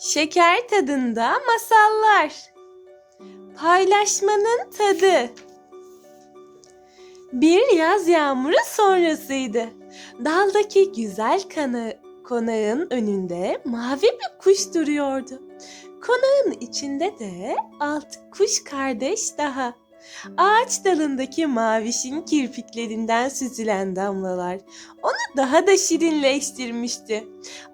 Şeker tadında masallar. Paylaşmanın tadı. Bir yaz yağmuru sonrasıydı. Daldaki güzel kana, konağın önünde mavi bir kuş duruyordu. Konağın içinde de altı kuş kardeş daha. Ağaç dalındaki mavişin kirpiklerinden süzülen damlalar onu daha da şirinleştirmişti.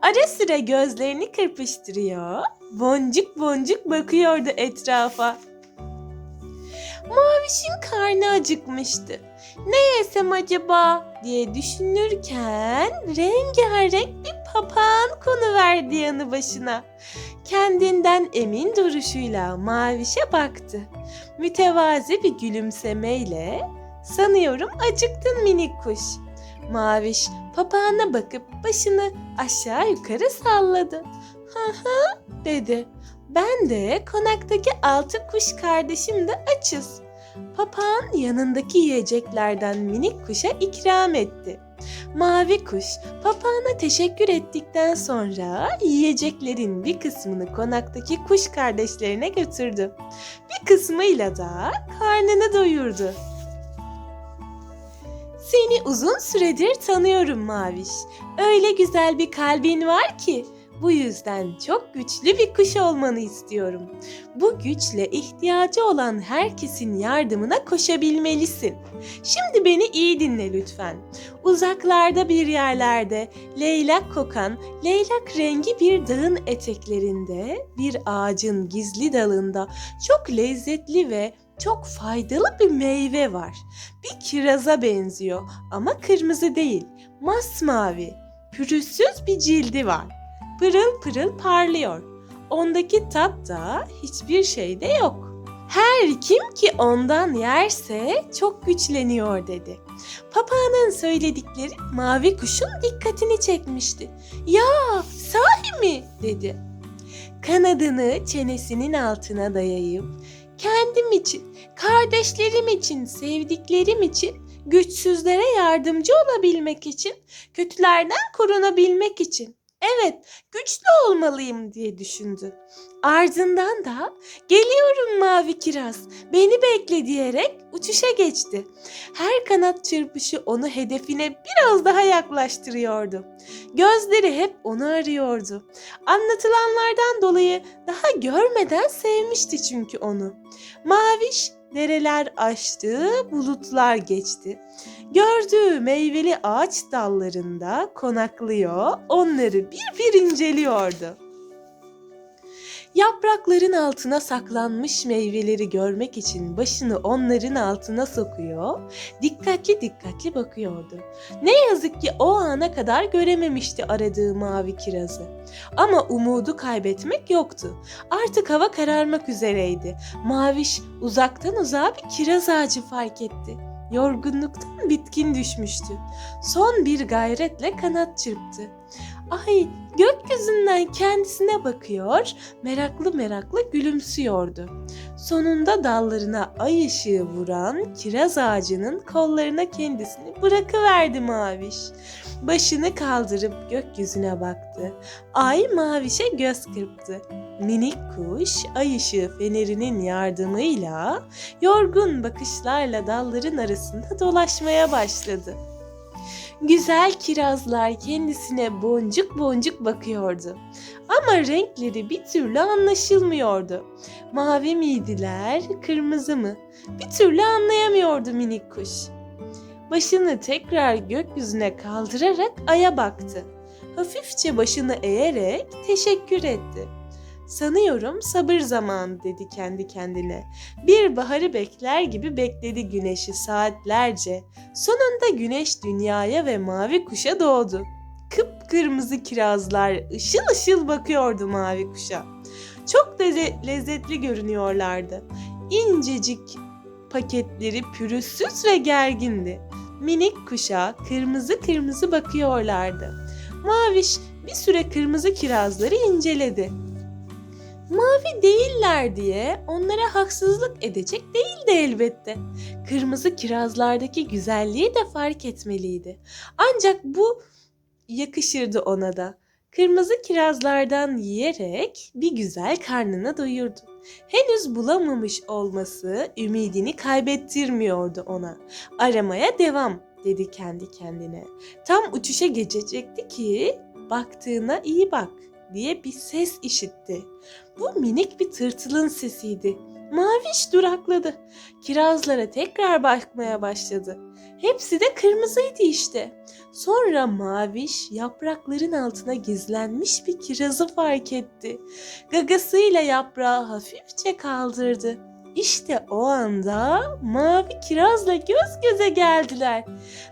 Ara sıra gözlerini kırpıştırıyor, boncuk boncuk bakıyordu etrafa. Mavişin karnı acıkmıştı. Ne yesem acaba diye düşünürken rengarenk bir papağan konuverdi yanı başına. Kendinden emin duruşuyla Maviş'e baktı. Mütevazi bir gülümsemeyle sanıyorum acıktın minik kuş. Maviş papağana bakıp başını aşağı yukarı salladı. Hı hı dedi. Ben de konaktaki altı kuş kardeşim de açız. Papağan yanındaki yiyeceklerden minik kuşa ikram etti. Mavi kuş papağana teşekkür ettikten sonra yiyeceklerin bir kısmını konaktaki kuş kardeşlerine götürdü. Bir kısmıyla da karnını doyurdu. Seni uzun süredir tanıyorum Maviş. Öyle güzel bir kalbin var ki bu yüzden çok güçlü bir kuş olmanı istiyorum. Bu güçle ihtiyacı olan herkesin yardımına koşabilmelisin. Şimdi beni iyi dinle lütfen. Uzaklarda bir yerlerde leylak kokan, leylak rengi bir dağın eteklerinde, bir ağacın gizli dalında çok lezzetli ve çok faydalı bir meyve var. Bir kiraza benziyor ama kırmızı değil, masmavi, pürüzsüz bir cildi var pırıl pırıl parlıyor. Ondaki tat da hiçbir şeyde yok. Her kim ki ondan yerse çok güçleniyor dedi. Papağanın söyledikleri mavi kuşun dikkatini çekmişti. Ya sahi mi dedi. Kanadını çenesinin altına dayayıp kendim için, kardeşlerim için, sevdiklerim için, güçsüzlere yardımcı olabilmek için, kötülerden korunabilmek için Evet, güçlü olmalıyım diye düşündü. Ardından da geliyorum mavi kiraz, beni bekle diyerek uçuşa geçti. Her kanat çırpışı onu hedefine biraz daha yaklaştırıyordu. Gözleri hep onu arıyordu. Anlatılanlardan dolayı daha görmeden sevmişti çünkü onu. Maviş dereler aştı, bulutlar geçti. Gördüğü meyveli ağaç dallarında konaklıyor, onları bir bir inceliyordu. Yaprakların altına saklanmış meyveleri görmek için başını onların altına sokuyor, dikkatli dikkatli bakıyordu. Ne yazık ki o ana kadar görememişti aradığı mavi kirazı. Ama umudu kaybetmek yoktu. Artık hava kararmak üzereydi. Maviş uzaktan uzağa bir kiraz ağacı fark etti. Yorgunluktan bitkin düşmüştü. Son bir gayretle kanat çırptı. Ay gökyüzünden kendisine bakıyor, meraklı meraklı gülümsüyordu. Sonunda dallarına ay ışığı vuran kiraz ağacının kollarına kendisini bırakıverdi Maviş. Başını kaldırıp gökyüzüne baktı. Ay Maviş'e göz kırptı. Minik kuş ay ışığı fenerinin yardımıyla yorgun bakışlarla dalların arasında dolaşmaya başladı. Güzel kirazlar kendisine boncuk boncuk bakıyordu. Ama renkleri bir türlü anlaşılmıyordu. Mavi miydiler, kırmızı mı? Bir türlü anlayamıyordu minik kuş. Başını tekrar gökyüzüne kaldırarak aya baktı. Hafifçe başını eğerek teşekkür etti. Sanıyorum sabır zamanı dedi kendi kendine. Bir baharı bekler gibi bekledi güneşi saatlerce. Sonunda güneş dünyaya ve mavi kuşa doğdu. Kıpkırmızı kirazlar ışıl ışıl bakıyordu mavi kuşa. Çok leze- lezzetli görünüyorlardı. İncecik paketleri pürüzsüz ve gergindi. Minik kuşa kırmızı kırmızı bakıyorlardı. Maviş bir süre kırmızı kirazları inceledi mavi değiller diye onlara haksızlık edecek değildi elbette. Kırmızı kirazlardaki güzelliği de fark etmeliydi. Ancak bu yakışırdı ona da. Kırmızı kirazlardan yiyerek bir güzel karnını doyurdu. Henüz bulamamış olması ümidini kaybettirmiyordu ona. Aramaya devam dedi kendi kendine. Tam uçuşa geçecekti ki baktığına iyi bak diye bir ses işitti. Bu minik bir tırtılın sesiydi. Maviş durakladı. Kirazlara tekrar bakmaya başladı. Hepsi de kırmızıydı işte. Sonra Maviş yaprakların altına gizlenmiş bir kirazı fark etti. Gagasıyla yaprağı hafifçe kaldırdı. İşte o anda mavi kirazla göz göze geldiler.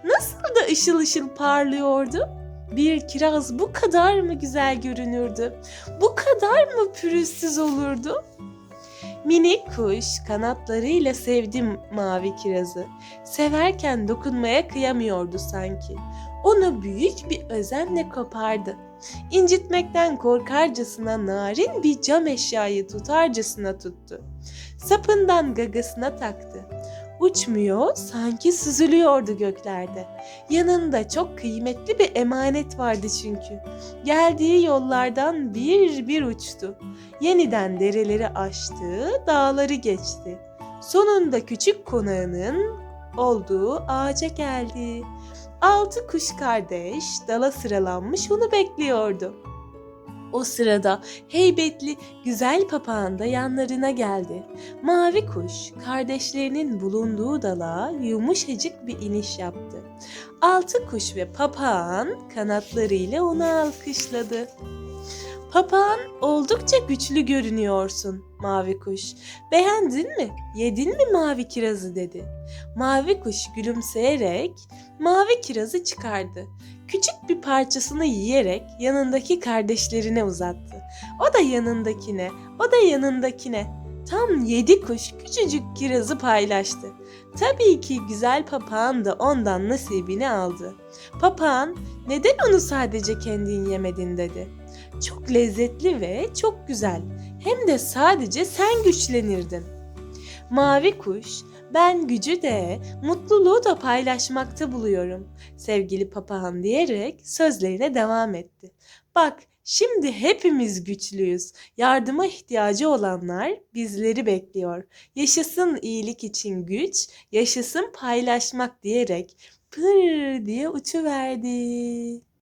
Nasıl da ışıl ışıl parlıyordu. Bir kiraz bu kadar mı güzel görünürdü? Bu kadar mı pürüzsüz olurdu? Minik kuş kanatlarıyla sevdim mavi kirazı. Severken dokunmaya kıyamıyordu sanki. Onu büyük bir özenle kopardı. İncitmekten korkarcasına narin bir cam eşyayı tutarcasına tuttu. Sapından gagasına taktı. Uçmuyor, sanki süzülüyordu göklerde. Yanında çok kıymetli bir emanet vardı çünkü. Geldiği yollardan bir bir uçtu. Yeniden dereleri aştı, dağları geçti. Sonunda küçük konağının olduğu ağaca geldi. Altı kuş kardeş dala sıralanmış onu bekliyordu. O sırada heybetli güzel papağan da yanlarına geldi. Mavi kuş kardeşlerinin bulunduğu dala yumuşacık bir iniş yaptı. Altı kuş ve papağan kanatlarıyla onu alkışladı. Papağan oldukça güçlü görünüyorsun mavi kuş. Beğendin mi? Yedin mi mavi kirazı dedi. Mavi kuş gülümseyerek mavi kirazı çıkardı. Küçük bir parçasını yiyerek yanındaki kardeşlerine uzattı. O da yanındakine, o da yanındakine. Tam yedi kuş küçücük kirazı paylaştı. Tabii ki güzel papağan da ondan nasibini aldı. Papağan neden onu sadece kendin yemedin dedi. Çok lezzetli ve çok güzel. Hem de sadece sen güçlenirdin. Mavi kuş, ben gücü de, mutluluğu da paylaşmakta buluyorum. Sevgili papağan diyerek sözlerine devam etti. Bak, şimdi hepimiz güçlüyüz. Yardıma ihtiyacı olanlar bizleri bekliyor. Yaşasın iyilik için güç, yaşasın paylaşmak diyerek pır diye uçuverdi.